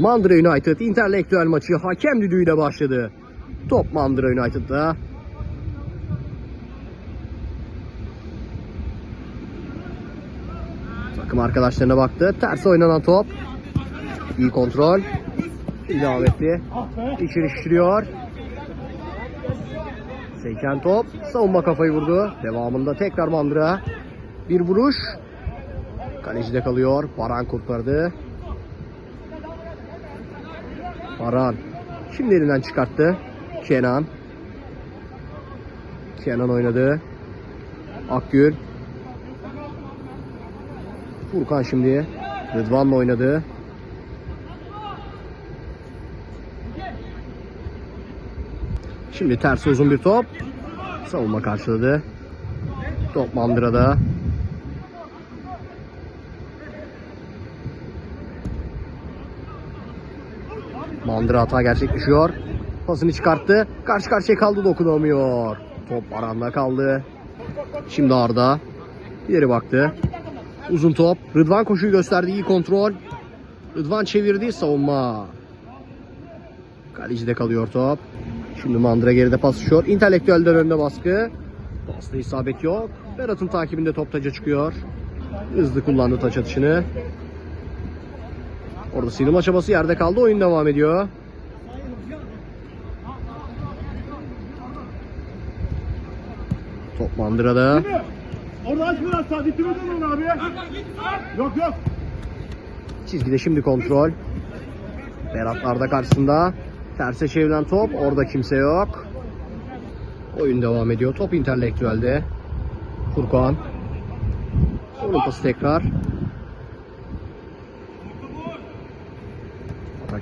Mandıra United intelektüel maçı hakem düdüğüyle başladı. Top Mandıra United'da. Takım arkadaşlarına baktı. Ters oynanan top. İyi kontrol. Etti. İçeri şişiriyor. Seken top. Savunma kafayı vurdu. Devamında tekrar Mandıra. Bir vuruş. Kalecide kalıyor. Baran kurtardı. Baran. Şimdi elinden çıkarttı. Kenan. Kenan oynadı. Akgül. Furkan şimdi. Rıdvan'la oynadı. Şimdi ters uzun bir top. Savunma karşıladı. Top Mandıra'da. Mandıra hata gerçekleşiyor. Pasını çıkarttı. Karşı karşıya kaldı dokunamıyor. Top Aran'da kaldı. Şimdi Arda. İleri baktı. Uzun top. Rıdvan koşuyu gösterdi. iyi kontrol. Rıdvan çevirdi. Savunma. Kalecide kalıyor top. Şimdi Mandıra geride paslaşıyor. İntelektüelden önde baskı. Pasta isabet yok. Berat'ın takibinde top taca çıkıyor. Hızlı kullandı taç atışını. Orada sıyrılma çabası yerde kaldı. Oyun devam ediyor. Top Mandıra'da. Orada aç biraz sağ dikine dön onu abi. Yok yok. Çizgide şimdi kontrol. Beratlar da karşısında. Terse çevrilen top. Orada kimse yok. Oyun devam ediyor. Top intelektüelde. Furkan. Onun pası tekrar.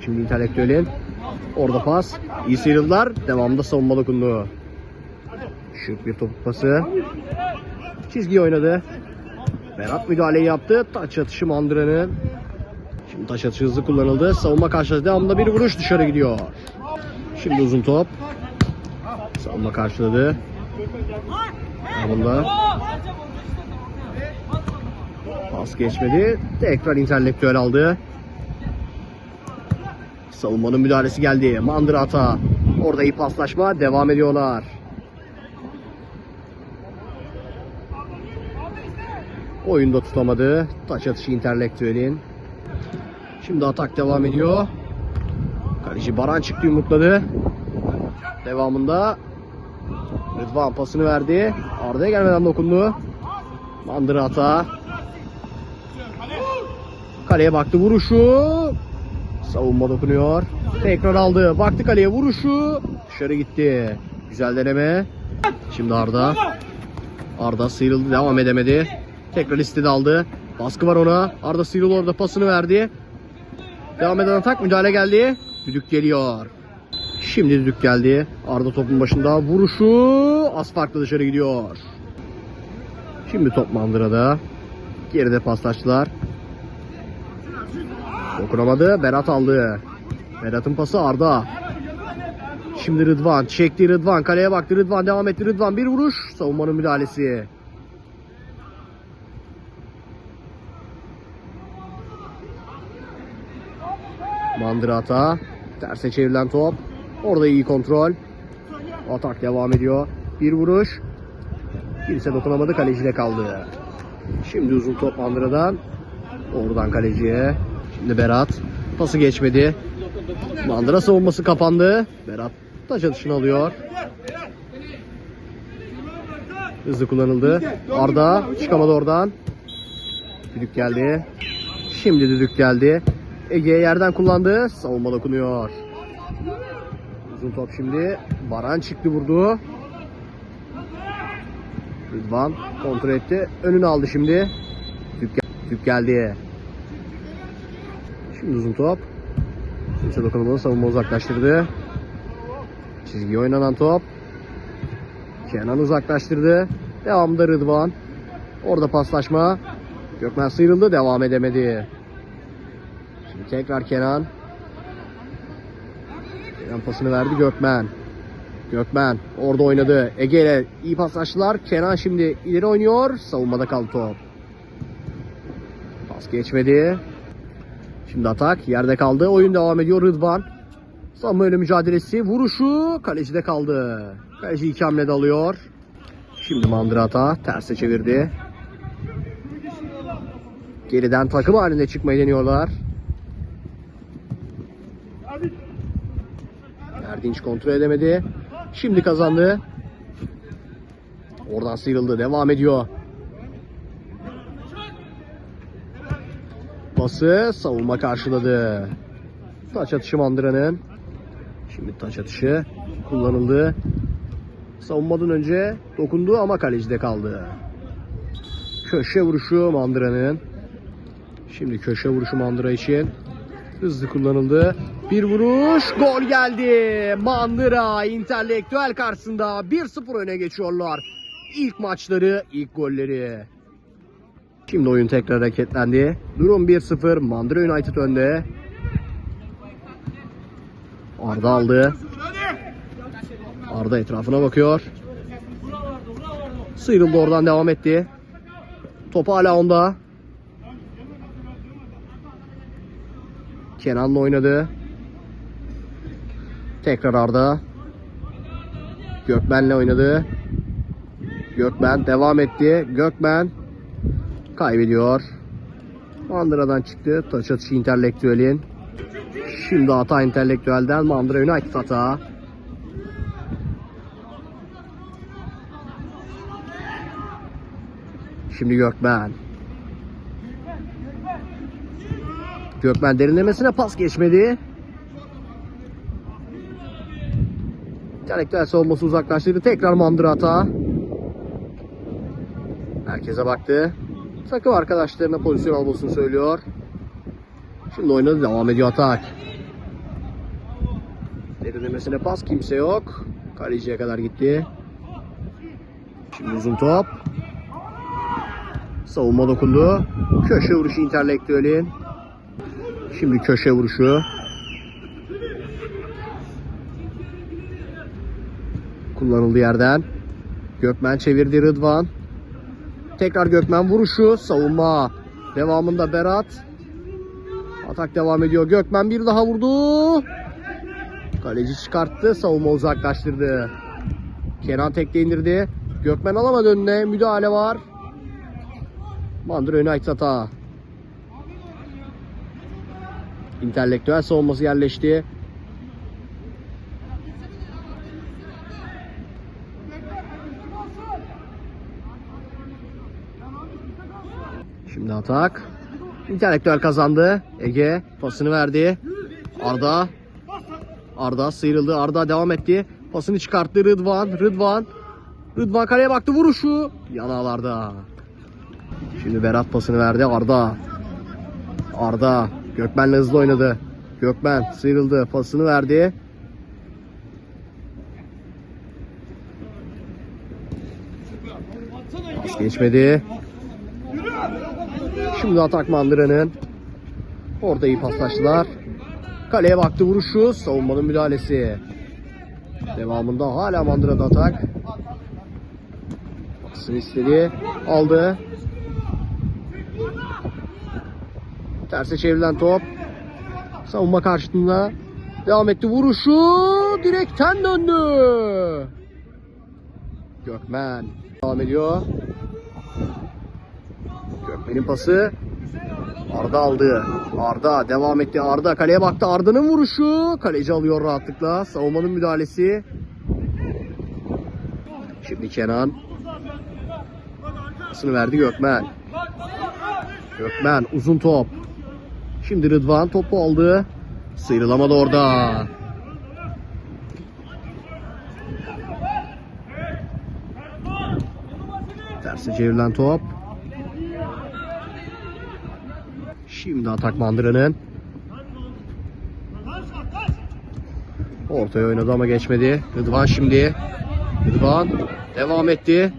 Şimdi intelektüelin. Orada pas. İyi sıyrıldılar. Devamında savunma dokundu. Şık bir topuk pası. Çizgi oynadı. Berat müdahaleyi yaptı. Taç atışı Mandıra'nın. Şimdi taş atışı hızlı kullanıldı. Savunma karşıladı. Devamında bir vuruş dışarı gidiyor. Şimdi uzun top. Savunma karşıladı. Devamında. Pas geçmedi. Tekrar intelektüel aldı. Savunmanın müdahalesi geldi. Mandıra hata. Orada iyi paslaşma. Devam ediyorlar. Oyunda tutamadı. Taç atışı intelektüelin. Şimdi atak devam ediyor. Kaleci Baran çıktı yumrukladı. Devamında Rıdvan pasını verdi. Arda'ya gelmeden dokundu. Mandıra. Kaleye baktı vuruşu. Savunma dokunuyor. Tekrar aldı. Baktı kaleye vuruşu. Dışarı gitti. Güzel deneme. Şimdi Arda. Arda sıyrıldı. Devam edemedi. Tekrar istedi aldı. Baskı var ona. Arda sıyrıldı orada pasını verdi. Devam eden atak müdahale geldi. Düdük geliyor. Şimdi düdük geldi. Arda topun başında vuruşu az farklı dışarı gidiyor. Şimdi top Mandıra'da. Geride paslaştılar. Dokunamadı. Berat aldı. Berat'ın pası Arda. Şimdi Rıdvan. Çekti Rıdvan. Kaleye baktı Rıdvan. Devam etti Rıdvan. Bir vuruş. Savunmanın müdahalesi. Mandıra hata. Terse çevrilen top. Orada iyi kontrol. Atak devam ediyor. Bir vuruş. Kimse dokunamadı. Kaleciyle kaldı. Şimdi uzun top Mandıra'dan. Oradan kaleciye. Berat. Pası geçmedi. Mandıra savunması kapandı. Berat taç atışını alıyor. Hızlı kullanıldı. Arda çıkamadı oradan. Düdük geldi. Şimdi düdük geldi. Ege yerden kullandı. Savunma dokunuyor. Uzun top şimdi. Baran çıktı vurdu. Rıdvan kontrol etti. Önünü aldı şimdi. Tüp geldi. Şimdi uzun top. Kimse dokunamadı. Savunma uzaklaştırdı. Çizgiye oynanan top. Kenan uzaklaştırdı. Devamında Rıdvan. Orada paslaşma. Gökmen sıyrıldı. Devam edemedi. Şimdi tekrar Kenan. Kenan pasını verdi Gökmen. Gökmen orada oynadı. Ege ile iyi paslaştılar. Kenan şimdi ileri oynuyor. Savunmada kaldı top. Pas geçmedi. Şimdi atak yerde kaldı. Oyun devam ediyor Rıdvan. Samuel'e mücadelesi. Vuruşu kalecide kaldı. Kaleci iki hamlede alıyor. Şimdi Mandrata terse çevirdi. Geriden takım halinde çıkmayı deniyorlar. Erdinç kontrol edemedi. Şimdi kazandı. Oradan sıyrıldı. Devam ediyor. Pası savunma karşıladı. Taç atışı Mandıra'nın. Şimdi taç atışı kullanıldı. Savunmadan önce dokundu ama kalecide kaldı. Köşe vuruşu Mandıra'nın. Şimdi köşe vuruşu Mandıra için. Hızlı kullanıldı. Bir vuruş. Gol geldi. Mandıra intelektüel karşısında 1-0 öne geçiyorlar. İlk maçları, ilk golleri. Şimdi oyun tekrar hareketlendi. Durum 1-0. Mandıra United önde. Arda aldı. Arda etrafına bakıyor. Sıyrıldı oradan devam etti. Top hala onda. Kenan'la oynadı. Tekrar Arda. Gökmen'le oynadı. Gökmen devam etti. Gökmen kaybediyor. Mandıra'dan çıktı. Taç atışı intelektüelin. Şimdi hata intelektüelden Mandıra United hata. Şimdi Gökmen. Gökmen derinlemesine pas geçmedi. Entelektüel savunması uzaklaştırdı. Tekrar Mandıra hata. Herkese baktı. Takım arkadaşlarına pozisyon almasını söylüyor. Şimdi oynadı. Devam ediyor atak. Derinlemesine pas. Kimse yok. Kaleciye kadar gitti. Şimdi uzun top. Savunma dokundu. Köşe vuruşu intelektüelin. Şimdi köşe vuruşu. Kullanıldı yerden. Gökmen çevirdi Rıdvan. Tekrar Gökmen vuruşu. Savunma. Devamında Berat. Atak devam ediyor. Gökmen bir daha vurdu. Kaleci çıkarttı. Savunma uzaklaştırdı. Kenan tekte indirdi. Gökmen alamadı önüne. Müdahale var. Mandıra United hata. İntelektüel savunması yerleşti. Şimdi atak. İntelektüel kazandı. Ege pasını verdi. Arda. Arda sıyrıldı. Arda devam etti. Pasını çıkarttı Rıdvan. Rıdvan. Rıdvan kaleye baktı. Vuruşu. Yanağlarda. Şimdi Berat pasını verdi. Arda. Arda. Gökmen'le hızlı oynadı. Gökmen sıyrıldı. Pasını verdi. Pas geçmedi. Şimdi atak Mandıra'nın. Orada iyi paslaştılar. Kaleye baktı vuruşu. Savunmanın müdahalesi. Devamında hala Mandıra'da atak. Pasını istedi. Aldı. Terse çevrilen top. Savunma karşısında. Devam etti vuruşu. Direkten döndü. Gökmen. Devam ediyor. Gökmen'in pası. Arda aldı. Arda devam etti. Arda kaleye baktı. Arda'nın vuruşu. Kaleci alıyor rahatlıkla. Savunmanın müdahalesi. Şimdi Kenan. Pasını verdi Gökmen. Gökmen uzun top. Şimdi Rıdvan topu aldı. Sıyrılamadı orada. Terse çevrilen top. Şimdi atak Mandıra'nın. Ortaya oynadı ama geçmedi. Rıdvan şimdi. Rıdvan devam etti.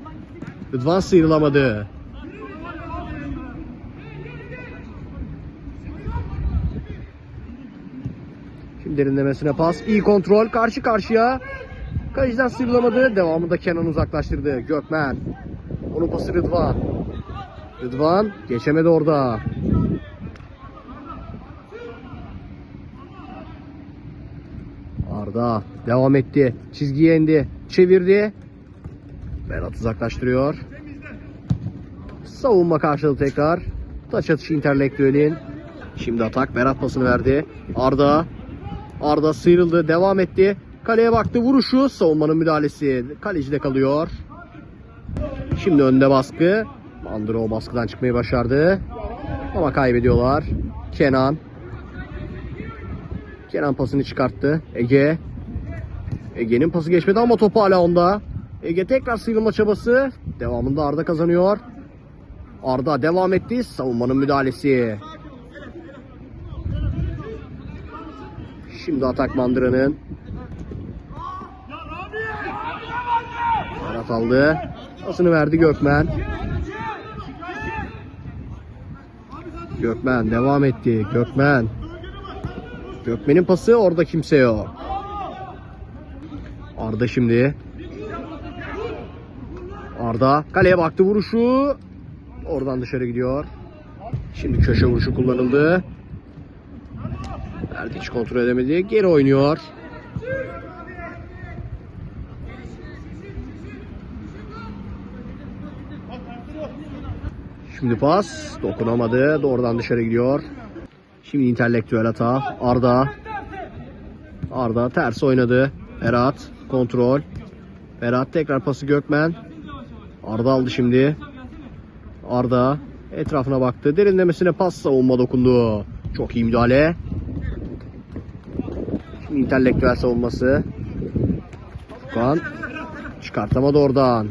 Rıdvan sıyrılamadı. Şimdi derinlemesine pas. İyi kontrol. Karşı karşıya. Kaleciden sıyrılamadı. Devamında Kenan uzaklaştırdı. Gökmen. Onun pası Rıdvan. Rıdvan geçemedi orada. Arda devam etti. Çizgiye indi. Çevirdi. Berat uzaklaştırıyor. Savunma karşılığı tekrar. Taç atışı interlektüelin. Şimdi atak. Berat pasını verdi. Arda. Arda sıyrıldı. Devam etti. Kaleye baktı. Vuruşu. Savunmanın müdahalesi. Kalecide kalıyor. Şimdi önde baskı. Mandro o baskıdan çıkmayı başardı. Ama kaybediyorlar. Kenan. Kenan pasını çıkarttı. Ege. Ege'nin pası geçmedi ama topu hala onda. Ege tekrar sıyrılma çabası. Devamında Arda kazanıyor. Arda devam etti. Savunmanın müdahalesi. Şimdi atak Mandıra'nın. Berat aldı. Pasını verdi Gökmen. Gökmen devam etti. Gökmen. Gökmen'in pası orada kimse yok. Arda şimdi. Arda kaleye baktı vuruşu. Oradan dışarı gidiyor. Şimdi köşe vuruşu kullanıldı. Verdi hiç kontrol edemedi. Geri oynuyor. Şimdi pas. Dokunamadı. Doğrudan dışarı gidiyor. Şimdi intelektüel hata. Arda. Arda ters oynadı. Berat. Kontrol. Berat tekrar pası Gökmen. Arda aldı şimdi. Arda etrafına baktı. Derinlemesine pas savunma dokundu. Çok iyi müdahale. Şimdi intelektüel savunması. Furkan. Çıkartamadı oradan.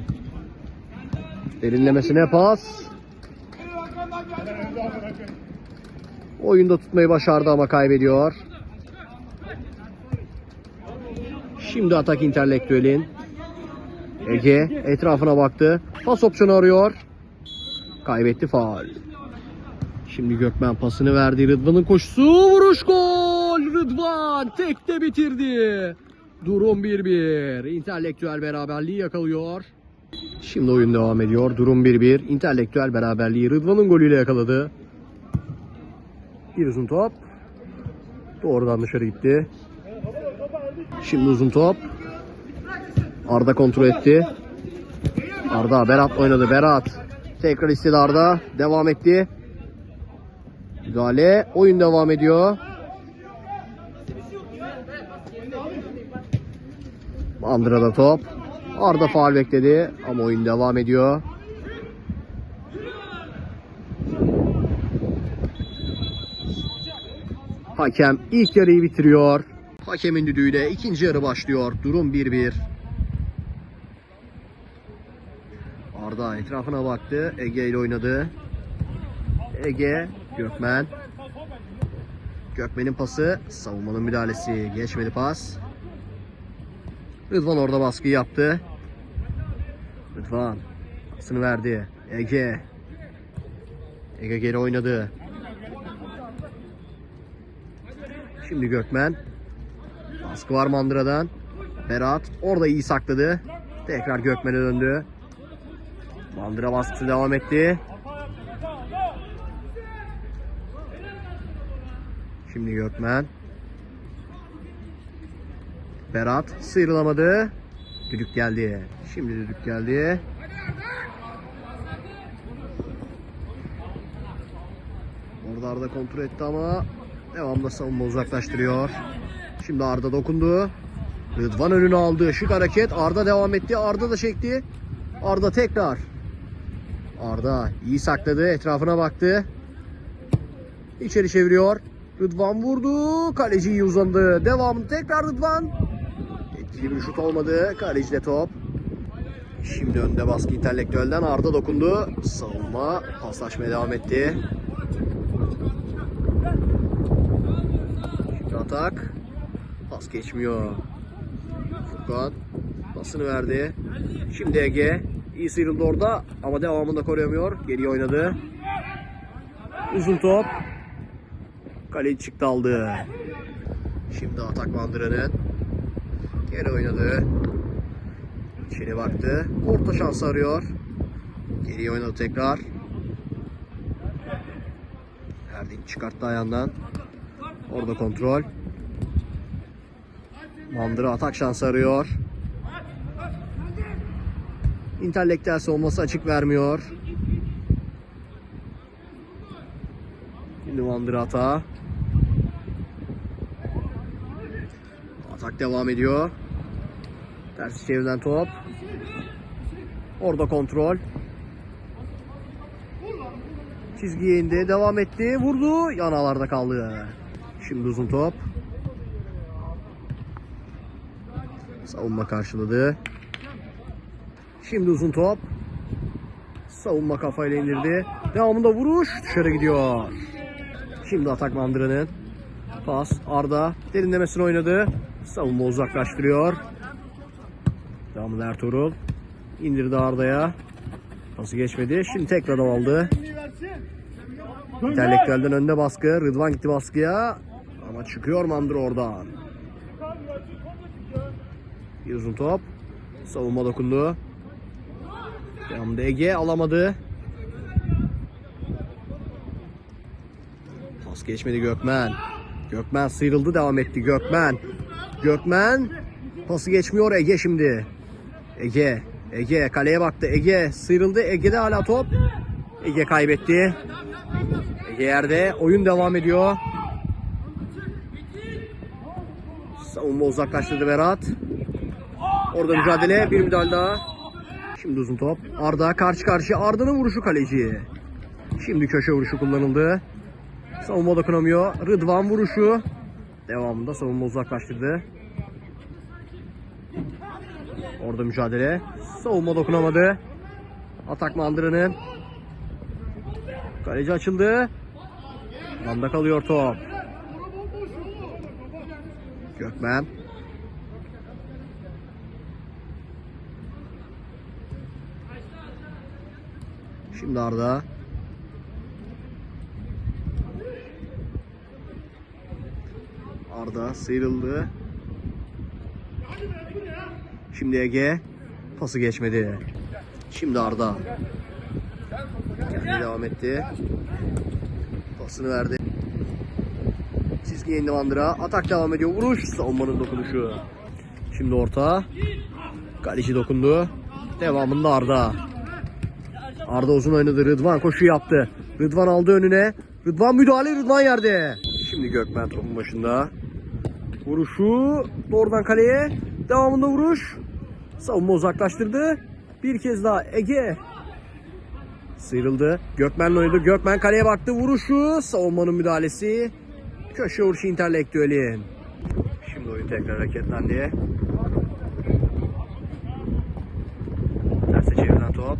Derinlemesine pas. Oyunda tutmayı başardı ama kaybediyor. Şimdi atak intelektüelin. Ege etrafına baktı. Pas opsiyonu arıyor. Kaybetti faal. Şimdi Gökmen pasını verdi. Rıdvan'ın koşusu. Vuruş gol. Rıdvan tekte bitirdi. Durum 1-1. İntelektüel beraberliği yakalıyor. Şimdi oyun devam ediyor. Durum 1-1. İntelektüel beraberliği Rıdvan'ın golüyle yakaladı. Bir uzun top. Doğrudan dışarı gitti. Şimdi uzun top. Arda kontrol etti. Arda Berat oynadı. Berat. Tekrar istedi Arda. Devam etti. Müdahale. Oyun devam ediyor. Andıra'da top. Arda faal bekledi ama oyun devam ediyor. Hakem ilk yarıyı bitiriyor. Hakemin düdüğüyle ikinci yarı başlıyor. Durum 1-1. Arda etrafına baktı. Ege ile oynadı. Ege, Gökmen. Gökmen'in pası, savunmanın müdahalesi. Geçmedi pas. Rıdvan orada baskıyı yaptı. Rıdvan pasını verdi. Ege. Ege geri oynadı. Şimdi Gökmen. Baskı var Mandıra'dan. Berat orada iyi sakladı. Tekrar Gökmen'e döndü. Mandıra baskısı devam etti. Şimdi Gökmen. Berat sıyrılamadı. Düdük geldi. Şimdi düdük geldi. Orada Arda kontrol etti ama devamlı savunma uzaklaştırıyor. Şimdi Arda dokundu. Rıdvan önünü aldı. Şık hareket. Arda devam etti. Arda da çekti. Arda tekrar. Arda iyi sakladı. Etrafına baktı. İçeri çeviriyor. Rıdvan vurdu. Kaleci iyi uzandı. Devamını tekrar Rıdvan. Etkili bir şut olmadı. Kalecide top. Şimdi önde baskı intelektüelden Arda dokundu. Savunma paslaşmaya devam etti. Şimdi atak. Pas geçmiyor. Furkan pasını verdi. Şimdi Ege iyi sıyrıldı orada ama devamında koruyamıyor. Geriye oynadı. Uzun top. Kaleci çıktı aldı. Şimdi atak Bandıra'nın. Geri oynadı. İçeri baktı. Orta şansı arıyor. Geriye oynadı tekrar. Erdinç çıkarttı ayağından. Orada kontrol. Mandıra atak şansı arıyor. İntelektüel savunması açık vermiyor. Şimdi Mandıra atağa. Atak devam ediyor. Ters çevrilen top. Orada kontrol. Çizgiye indi. Devam etti. Vurdu. Yanalarda kaldı. Şimdi uzun top. Savunma karşıladı. Şimdi uzun top. Savunma kafayla indirdi. Devamında vuruş. Dışarı gidiyor. Şimdi atak mandırının. Pas. Arda derinlemesine oynadı. Savunma uzaklaştırıyor. Devamında Ertuğrul. İndirdi Arda'ya. Pası geçmedi. Şimdi tekrar aldı. İntelektüelden önde baskı. Rıdvan gitti baskıya. Ama çıkıyor Mandır oradan. Bir uzun top. Savunma dokundu. Devamında Ege alamadı. Pas geçmedi Gökmen. Gökmen sıyrıldı devam etti Gökmen. Gökmen pası geçmiyor Ege şimdi. Ege. Ege kaleye baktı. Ege sıyrıldı. Ege'de hala top. Ege kaybetti. Ege yerde. Oyun devam ediyor. Savunma uzaklaştırdı Berat. Orada mücadele. Bir müdahale daha. Şimdi uzun top. Arda karşı karşıya. Arda'nın vuruşu kaleci. Şimdi köşe vuruşu kullanıldı. Savunma dokunamıyor. Rıdvan vuruşu. Devamında savunma uzaklaştırdı. Orada mücadele. Savunma dokunamadı. Atak mandırının. Kaleci açıldı. Anda kalıyor top. Gökmen. Şimdi Arda. Arda sıyrıldı. Şimdi Ege. Pası geçmedi. Şimdi Arda. Kendi devam etti. Pasını verdi. Çizgiye indi Mandıra. Atak devam ediyor. Vuruş. Savunmanın dokunuşu. Şimdi orta. Kaleci dokundu. Devamında Arda. Arda uzun oynadı. Rıdvan koşu yaptı. Rıdvan aldı önüne. Rıdvan müdahale. Rıdvan yerde. Şimdi Gökmen topun başında. Vuruşu doğrudan kaleye. Devamında vuruş. Savunma uzaklaştırdı. Bir kez daha Ege. Sıyrıldı. Gökmen'le oynadı. Gökmen kaleye baktı. Vuruşu. Savunmanın müdahalesi. Köşe vuruşu intelektüelin. Şimdi oyun tekrar hareketlendi. Terse çevrilen top.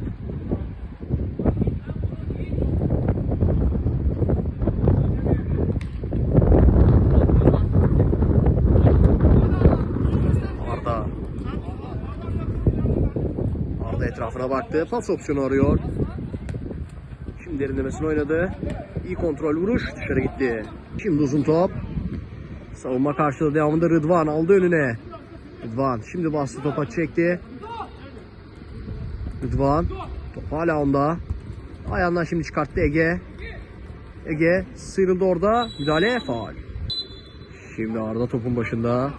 Arda. Arda baktı. Pas opsiyonu arıyor. Şimdi derinlemesine oynadı. İyi kontrol vuruş dışarı gitti. Şimdi uzun top. Savunma karşıladı devamında Rıdvan aldı önüne. Rıdvan şimdi bastı topa çekti. Rıdvan top hala onda. Ayağından şimdi çıkarttı Ege. Ege sıyrıldı orada. Müdahale faal. Şimdi Arda topun başında.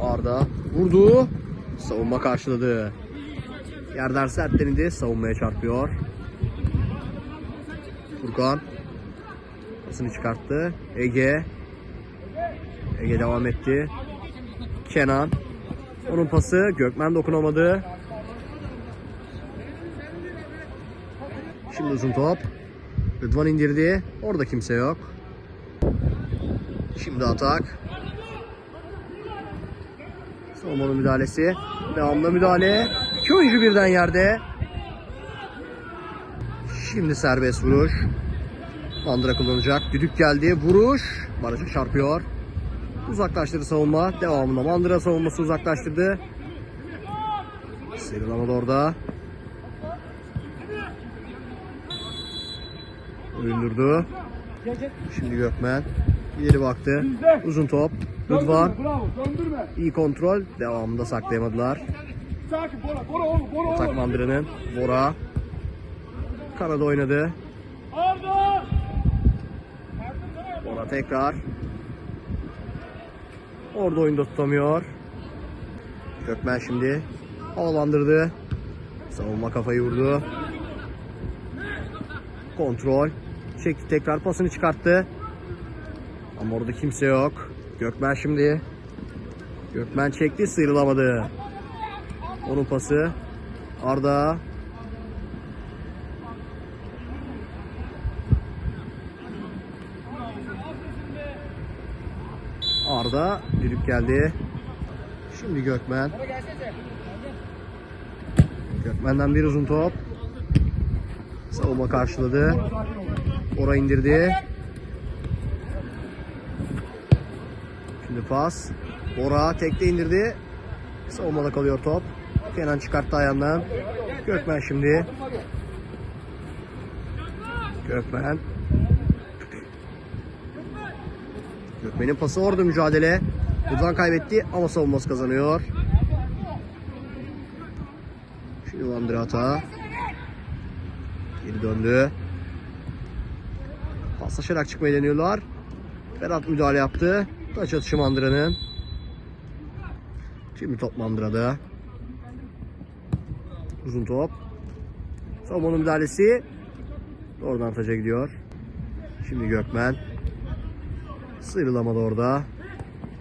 Arda vurdu. Savunma karşıladı. Yerden sert. Savunmaya çarpıyor. Furkan. Pasını çıkarttı. Ege. Ege devam etti. Kenan. Onun pası. Gökmen dokunamadı. Şimdi uzun top. Rıdvan indirdi. Orada kimse yok. Şimdi atak. Savunmanın müdahalesi. Devamlı müdahale. İki oyuncu birden yerde. Şimdi serbest vuruş. Mandıra kullanacak. Düdük geldi. Vuruş. Barış'a çarpıyor. Uzaklaştırdı savunma. Devamında Mandıra savunması uzaklaştırdı. Sıyrılamadı orada. Oyundurdu. Şimdi Gökmen. İleri baktı. Uzun top. Rıdvan. İyi kontrol. Devamında saklayamadılar. Sakin Bora Bora oğlum Bora oğlum. Mandıra'nın. Bora. Kanada oynadı. Arda. Bora tekrar. Orada oyunda tutamıyor. Gökmen şimdi havalandırdı. Savunma kafayı vurdu. Kontrol. Çekti tekrar pasını çıkarttı. Ama orada kimse yok. Gökmen şimdi. Gökmen çekti sıyrılamadı. Onun pası. Arda. Arda düdük geldi. Şimdi Gökmen. Gökmen'den bir uzun top. Savunma karşıladı. Ora indirdi. Şimdi pas. Ora tekte indirdi. Savunmada kalıyor top. Kenan çıkarttı ayağından. Gökmen şimdi. Gökmen. Gökmen'in pası orada mücadele. Buradan kaybetti ama savunması kazanıyor. Şimdi Vandra hata. Geri döndü. Paslaşarak çıkmayı deniyorlar. Berat müdahale yaptı. Taç atışı Mandıra'nın. Şimdi top Mandıra'da. Uzun top. Savunmanın müdahalesi. Doğrudan taca gidiyor. Şimdi Gökmen. Sıyrılamadı orada.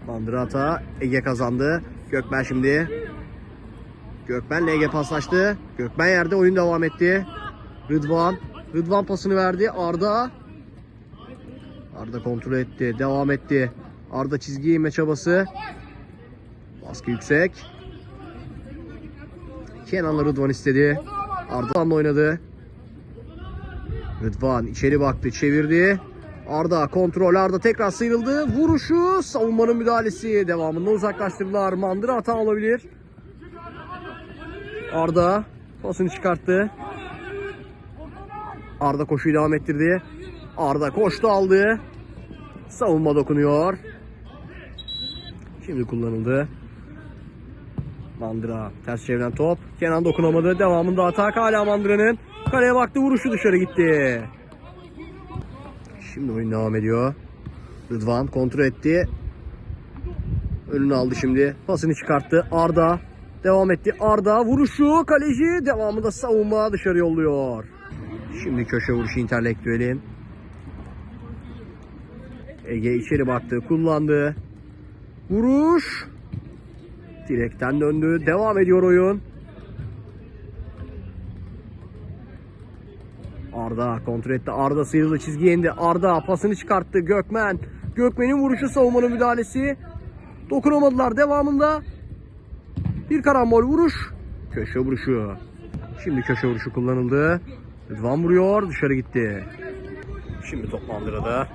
Mandıra hata. Ege kazandı. Gökmen şimdi. Gökmen'le Ege paslaştı. Gökmen yerde oyun devam etti. Rıdvan. Rıdvan pasını verdi. Arda. Arda kontrol etti. Devam etti. Arda çizgiye inme çabası. Baskı yüksek. Kenan'la Rıdvan istedi. Arda'nla oynadı. Rıdvan içeri baktı. Çevirdi. Arda kontrol. Arda tekrar sıyrıldı. Vuruşu. Savunmanın müdahalesi. Devamında uzaklaştırdılar. Mandıra hata olabilir. Arda pasını çıkarttı. Arda koşuyu devam ettirdi. Arda koştu aldı. Savunma dokunuyor. Şimdi kullanıldı. Mandıra ters çeviren top. Kenan dokunamadı. Devamında atak hala Mandıra'nın. Kaleye baktı vuruşu dışarı gitti. Şimdi oyun devam ediyor. Rıdvan kontrol etti. Önünü aldı şimdi. Pasını çıkarttı. Arda devam etti. Arda vuruşu kaleci devamında savunma dışarı yolluyor. Şimdi köşe vuruşu interlektüelin. Ege içeri baktı. Kullandı. Vuruş. Direkten döndü. Devam ediyor oyun. Arda kontrol etti. Arda sıyrıldı çizgiye indi. Arda pasını çıkarttı. Gökmen. Gökmen'in vuruşu savunmanın müdahalesi. Dokunamadılar devamında. Bir karambol vuruş. Köşe vuruşu. Şimdi köşe vuruşu kullanıldı. Rıdvan vuruyor. Dışarı gitti. Şimdi top Mandıra'da.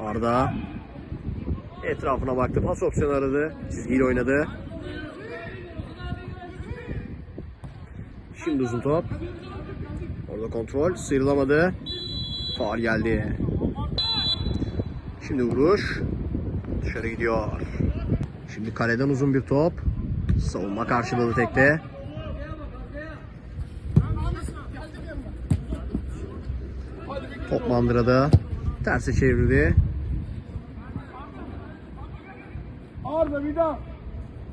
Arda. Etrafına baktı. Pas opsiyonu aradı. Çizgiyle oynadı. Şimdi uzun top. Orada kontrol. Sıyrılamadı. Faal geldi. Şimdi vuruş. Dışarı gidiyor. Şimdi kaleden uzun bir top. Savunma karşıladı tekte. Top Mandıra'da. Terse çevirdi.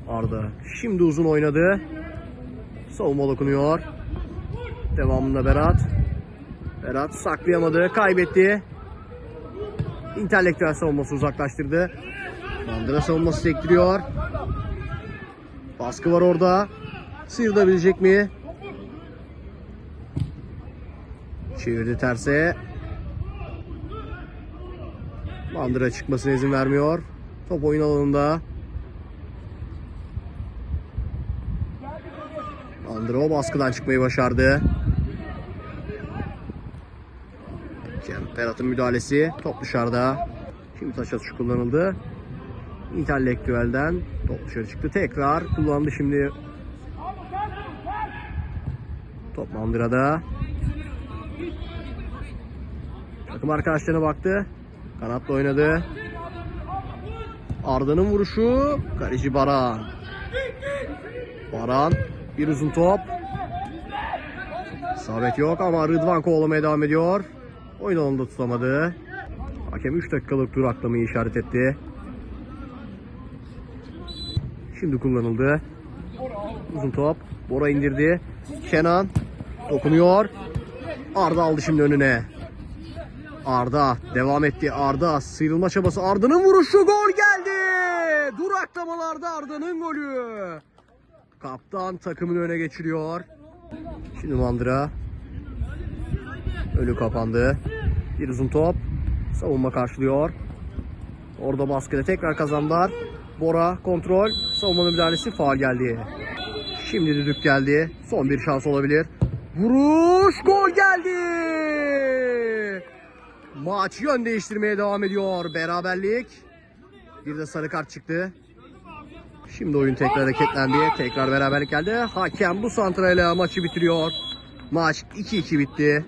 Arda şimdi uzun oynadı. Savunma dokunuyor. Devamında Berat. Berat saklayamadı. Kaybetti. İntelektüel savunması uzaklaştırdı. Mandıra savunması sektiriyor. Baskı var orada. Sıyırılabilecek mi? Çevirdi terse. Mandıra çıkmasına izin vermiyor. Top oyun alanında. Mandıra o baskıdan çıkmayı başardı. Cem Berat'ın müdahalesi. Top dışarıda. Şimdi taş atışı kullanıldı. İntelektüelden top dışarı çıktı. Tekrar kullandı şimdi. Top Mandıra'da. Takım arkadaşlarına baktı. Kanatla oynadı. Arda'nın vuruşu. Kaleci Baran. Baran. Bir uzun top. Sabit yok ama Rıdvan kovalamaya devam ediyor. Oyun alanında tutamadı. Hakem 3 dakikalık duraklamayı işaret etti. Şimdi kullanıldı. Uzun top. Bora indirdi. Kenan dokunuyor. Arda aldı şimdi önüne. Arda devam etti. Arda sıyrılma çabası. Arda'nın vuruşu gol geldi. Duraklamalarda Arda'nın golü. Kaptan takımını öne geçiriyor. Şimdi Mandıra. Önü kapandı. Bir uzun top. Savunma karşılıyor. Orada baskıyla tekrar kazandılar. Bora kontrol. Savunma müdahalesi faal geldi. Şimdi düdük geldi. Son bir şans olabilir. Vuruş gol geldi. Maç yön değiştirmeye devam ediyor. Beraberlik. Bir de sarı kart çıktı. Şimdi oyun tekrar hareketlendi. Tekrar beraberlik geldi. Hakem bu santrayla maçı bitiriyor. Maç 2-2 bitti.